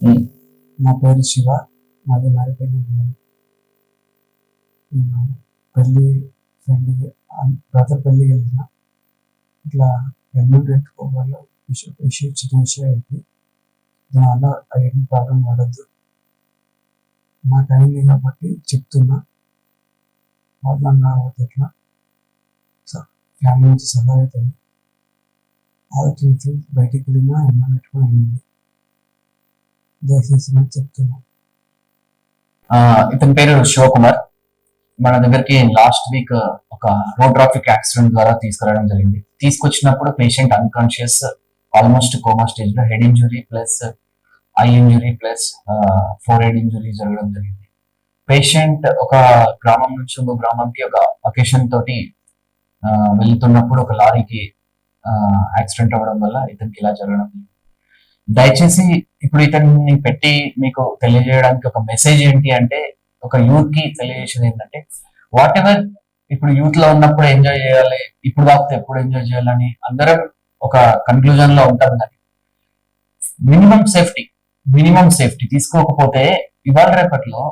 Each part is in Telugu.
నా పేరు శివ. మాది మరిపల్లి నేను పెళ్ళి ఫ్రెండ్కి బ్రదర్ పెళ్ళికి వెళ్ళిన. ఇట్లా హెల్మెట్ పెట్టుకోవాలి ఇష్యూ ఇష్యూ చిన్న ఇష్యూ అయింది దానివల్ల ఏం ప్రాబ్లం పడద్దు. నాకు అయింది కాబట్టి చెప్తున్నా. ప్రాబ్లం కాకపోతే ఎట్లా ఫ్యామిలీ నుంచి సలహా అవుతుంది ఆలోచించి బయటికి వెళ్ళినా ఎన్నో పెట్టుకొని వెళ్ళండి. దయచేసి చెప్తున్నా ఇతని పేరు శివకుమార్. మన దగ్గరికి లాస్ట్ వీక్ ఒక రోడ్ ట్రాఫిక్ యాక్సిడెంట్ ద్వారా తీసుకురావడం జరిగింది. తీసుకొచ్చినప్పుడు పేషెంట్ అన్కాన్షియస్ ఆల్మోస్ట్ కోమా స్టేజ్లో head injury plus eye injury plus four head injury జరగడం జరిగింది. పేషెంట్ ఒక గ్రామం నుంచి ఇంకో గ్రామంకి ఒక అకేషన్ తోటి వెళ్తున్నప్పుడు ఒక లారీకి యాక్సిడెంట్ అవ్వడం వల్ల ఇతనికి ఇలా జరగడం జరిగింది. దయచేసి ఇప్పుడు ఇతన్ని పెట్టి మీకు తెలియజేయడానికి ఒక మెసేజ్ ఏంటి అంటే ఒక యూత్కి తెలియజేసేది ఏంటంటే వాట్ ఎవర్ ఇప్పుడు యూత్లో ఉన్నప్పుడు ఎంజాయ్ చేయాలి ఇప్పుడు కాకపోతే ఎప్పుడు ఎంజాయ్ చేయాలని అందరం ఒక కన్క్లూజన్లో ఉంటాం దాన్ని. మినిమం సేఫ్టీ మినిమం సేఫ్టీ తీసుకోకపోతే ఇవాళ రేపట్లో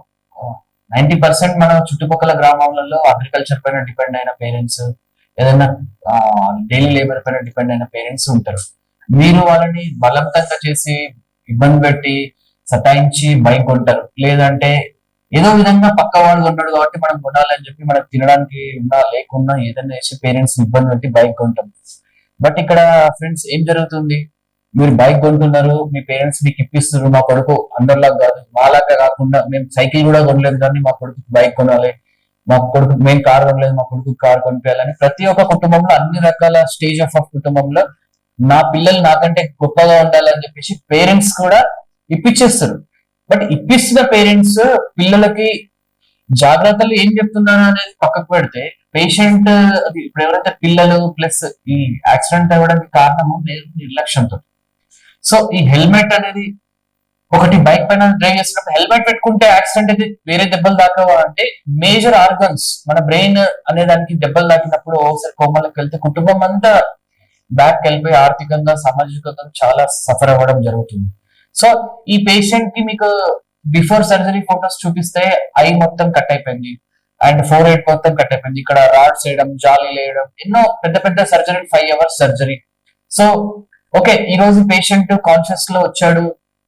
నైన్టీ పర్సెంట్ మన చుట్టుపక్కల గ్రామాలలో అగ్రికల్చర్ పైన డిపెండ్ అయిన పేరెంట్స్ ఏదైనా డైలీ లేబర్ పైన డిపెండ్ అయిన పేరెంట్స్ ఉంటారు. మీరు వాళ్ళని బలవంతంగా చేసి ఇబ్బంది పెట్టి సతాయించి బైక్ కొంటారు లేదంటే ఏదో విధంగా పక్క వాళ్ళు కొన్నాడు కాబట్టి మనం కొనాలని చెప్పి మనకు తినడానికి ఉన్నా లేకున్నా ఏదైనా వేసి పేరెంట్స్ ఇబ్బంది పెట్టి బైక్ కొంటాం. బట్ ఇక్కడ ఫ్రెండ్స్ ఏం జరుగుతుంది? మీరు బైక్ కొంటున్నారు మీ పేరెంట్స్ మీకు ఇప్పిస్తున్నారు మా కొడుకు అందరిలాగా కాదు మాలాగా కాకుండా మేము సైకిల్ కూడా కొనలేదు కానీ మా కొడుకు బైక్ కొనాలి మా కొడుకు మేము కార్ కొనలేదు మా కొడుకు కార్ కొనిపించాలని ప్రతి ఒక్క కుటుంబంలో అన్ని రకాల స్టేజ్ ఆఫ్ ఆఫ్ కుటుంబంలో నా పిల్లలు నాకంటే గొప్పగా ఉండాలని చెప్పేసి పేరెంట్స్ కూడా ఇప్పించేస్తారు బట్ ఇప్పిస్తున్న పేరెంట్స్ పిల్లలకి జాగ్రత్తలు ఏం చెప్తున్నారు అనేది పక్కకు పెడితే పేషెంట్ ఇప్పుడు ఎవరైతే పిల్లలు ప్లస్ ఈ యాక్సిడెంట్ అవ్వడానికి కారణము నిర్- నిర్లక్ష్యంతో. సో ఈ హెల్మెట్ అనేది ఒకటి బైక్ పైన డ్రైవ్ చేసినప్పుడు హెల్మెట్ పెట్టుకుంటే యాక్సిడెంట్ అయితే వేరే దెబ్బలు దాకావా అంటే మేజర్ ఆర్గన్స్ మన బ్రెయిన్ అనే దానికి దెబ్బలు దాకినప్పుడు ఒకసారి కోమలకు వెళ్తే కుటుంబం అంతా బ్యాక్ వెళ్ళిపోయి ఆర్థికంగా సామాజికంగా చాలా సఫర్ అవ్వడం జరుగుతుంది. సో ఈ పేషెంట్కి మీకు బిఫోర్ సర్జరీ ఫొటోస్ చూపిస్తే ఐ మొత్తం కట్ అయిపోయింది. అండ్ ఫోర్ ఎయిట్ మొత్తం కట్ అయిపోయింది. ఇక్కడ రాడ్స్ వేయడం జాలీ వేయడం ఎన్నో పెద్ద పెద్ద surgery five hours surgery so okay ఈ రోజు పేషెంట్ కాన్షియస్లో వచ్చాడు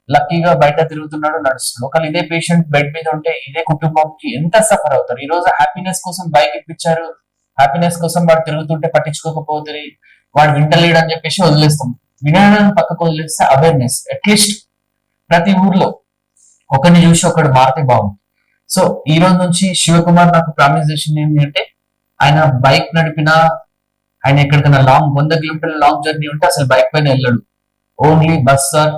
లక్కీగా బయట తిరుగుతున్నాడు నడుస్తున్నాడు. ఒకవేళ ఇదే పేషెంట్ బెడ్ మీద ఉంటే ఇదే కుటుంబంకి ఎంత సఫర్ అవుతారు? ఈ రోజు హ్యాపీనెస్ కోసం బైక్ ఇప్పించారు. హ్యాపీనెస్ కోసం వాడు తిరుగుతుంటే పట్టించుకోకపోతే వాడు వింటలేడు అని చెప్పేసి వదిలేస్తాం. వినడానికి పక్కకు వదిలేస్తే అవేర్నెస్ అట్లీస్ట్ ప్రతి ఊర్లో ఒకరిని చూసి ఒకడు మారితే బాగుంది సో ఈ రోజు నుంచి శివకుమార్ నాకు ప్రామిస్ చేసింది ఏంటంటే అంటే ఆయన బైక్ నడిపినా ఆయన ఎక్కడికైనా లాంగ్ వంద కిలోమీటర్ల లాంగ్ జర్నీ ఉంటే అసలు బైక్ పైన వెళ్ళడు. Only bus or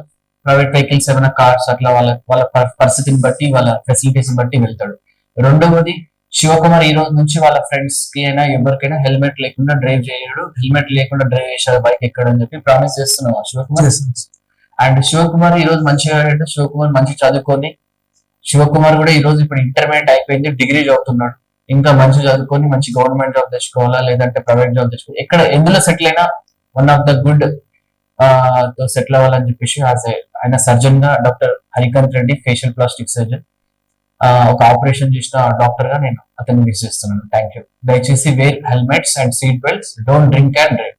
private vehicles ఏమైనా కార్స్ అట్లా వాళ్ళ వాళ్ళ పరిస్థితిని బట్టి వాళ్ళ ఫెసిలిటీస్ బట్టి వెళ్తాడు. రెండవది శివకుమార్ ఈ రోజు నుంచి వాళ్ళ ఫ్రెండ్స్కి అయినా ఎవరికైనా హెల్మెట్ లేకుండా డ్రైవ్ చేయడు. హెల్మెట్ లేకుండా డ్రైవ్ చేశాడు బైక్ ఎక్కడని చెప్పి ప్రామిస్ చేస్తున్నావు శివకుమార్. అండ్ శివకుమార్ ఈ రోజు మంచిగా శివకుమార్ మంచి చదువుకొని శివకుమార్ కూడా ఈ రోజు ఇప్పుడు ఇంటర్మీడియట్ అయిపోయింది డిగ్రీ చదువుతున్నాడు. ఇంకా మంచి చదువుకొని మంచి గవర్నమెంట్ జాబ్ తెచ్చుకోవాలా లేదంటే ప్రైవేట్ జాబ్ తెచ్చుకో ఎక్కడ ఎందులో సెటిల్ అయినా one of the good settle అవ్వాలని చెప్పేసి ఆయన సర్జన్గా doctor Harikanth Reddy facial plastic surgeon ఒక ఆపరేషన్ చేసిన డాక్టర్గా నేను అతన్ని మిస్ థ్యాంక్ యూ దయచేసి wear helmets and seat belts. Don't drink and drive